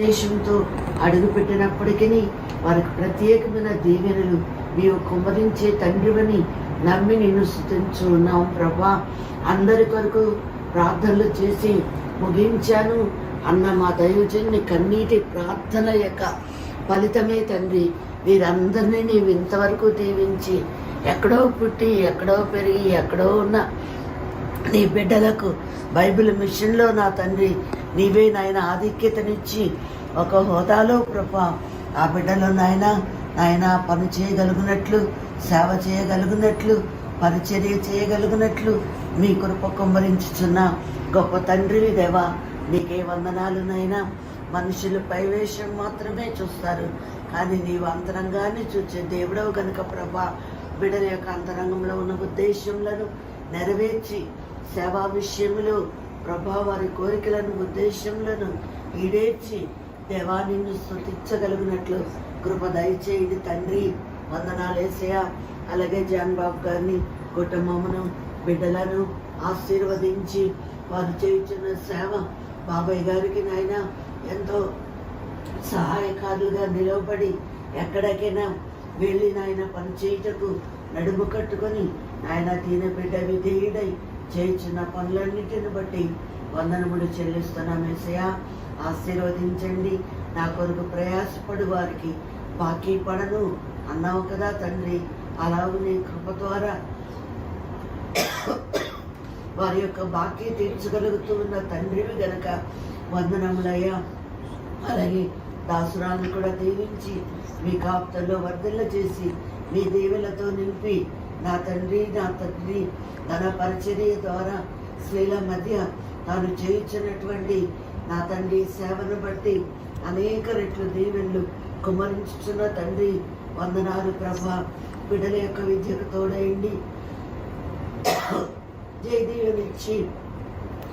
దేశంతో అడుగుపెట్టినప్పటికీ వారికి ప్రత్యేకమైన దీవెనలు నీవు కుమ్మరించే తండ్రివని నమ్మి నిన్ను స్థుతించున్నాం ప్రభా. అందరి కొరకు ప్రార్థనలు చేసి ముగించాను. అన్న మా దైవజన్ని కన్నీటి ప్రార్థన యొక్క ఫలితమే తండ్రి. వీరందరినీ నీవు ఇంతవరకు దీవించి ఎక్కడో పుట్టి ఎక్కడో పెరిగి ఎక్కడో ఉన్న నీ బిడ్డలకు బైబిల్ మిషన్లో నా తండ్రి నీవే నాయన ఆధిక్యతనిచ్చి ఒక హోదాలో ప్రభా. ఆ బిడ్డలో నాయన నాయన పని చేయగలుగునట్లు సేవ చేయగలుగునట్లు పరిచర్య చేయగలుగునట్లు మీ కృప కుమ్మరించుచున్న గొప్ప తండ్రివి దేవా. నీకే వందనాలు నాయనా. మనుషులు పైవేషం మాత్రమే చూస్తారు. కానీ నీవు అంతరంగాన్ని చూచే దేవుడవు కనుక ప్రభా. బిడ్డల యొక్క అంతరంగంలో ఉన్న ఉద్దేశములను నెరవేర్చి సేవా విషయంలో ప్రభా వారి కోరికలను ఉద్దేశములను ఈడేర్చి దేవా నిన్ను స్థుతించగలిగినట్లు కృప దయచేయండి తండ్రి. వందనాలేసయా అలాగే జాన్ బాబు గారిని కుటుంబమును బిడ్డలను ఆశీర్వదించి వారు చేయించిన సేవ బాబాయ్ గారికి నాయన ఎంతో సహాయకారులుగా నిలవబడి ఎక్కడికైనా వెళ్ళి నాయన పని చేయుటకు నడుము కట్టుకొని నాయన దీన బిడ్డ విధేయుడై చేయించిన పనులన్నిటిని బట్టి వందనములు చెల్లిస్తున్నాం ఏసయ్య. ఆశీర్వదించండి. నా కొరకు ప్రయాసపడు వారికి బాకీ పడను అన్నావు కదా తండ్రి. అలాగూ కృప ద్వారా వారి యొక్క బాకీ తీర్చగలుగుతూ ఉన్న తండ్రివి గనక వందనములయ్యా. అలాగే దాసురాన్ని కూడా దీవించి మీ కాపుతల్లో వర్ధల్ల చేసి మీ దేవులతో నింపి నా తండ్రి నా తండ్రి తన పరిచర్య ద్వారా స్త్రీల మధ్య తాను చేయించినటువంటి నా తండ్రి సేవను బట్టి అనేక రెట్లు దీవెళ్ళు కుమరించుచున్న తండ్రి వందనాలు ప్రభ. బిడ్డల యొక్క విద్యకు తోడయండి జయదీవునిచ్చి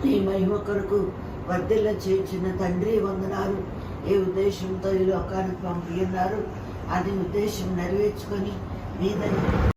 ఈ మహిమ కొరకు వర్ధిల్ల చేయించిన తండ్రి వందనాలు. ఏ ఉద్దేశంతో ఈ లోకానికి పంపిన్నారు అది ఉద్దేశం నెరవేర్చుకొని మీద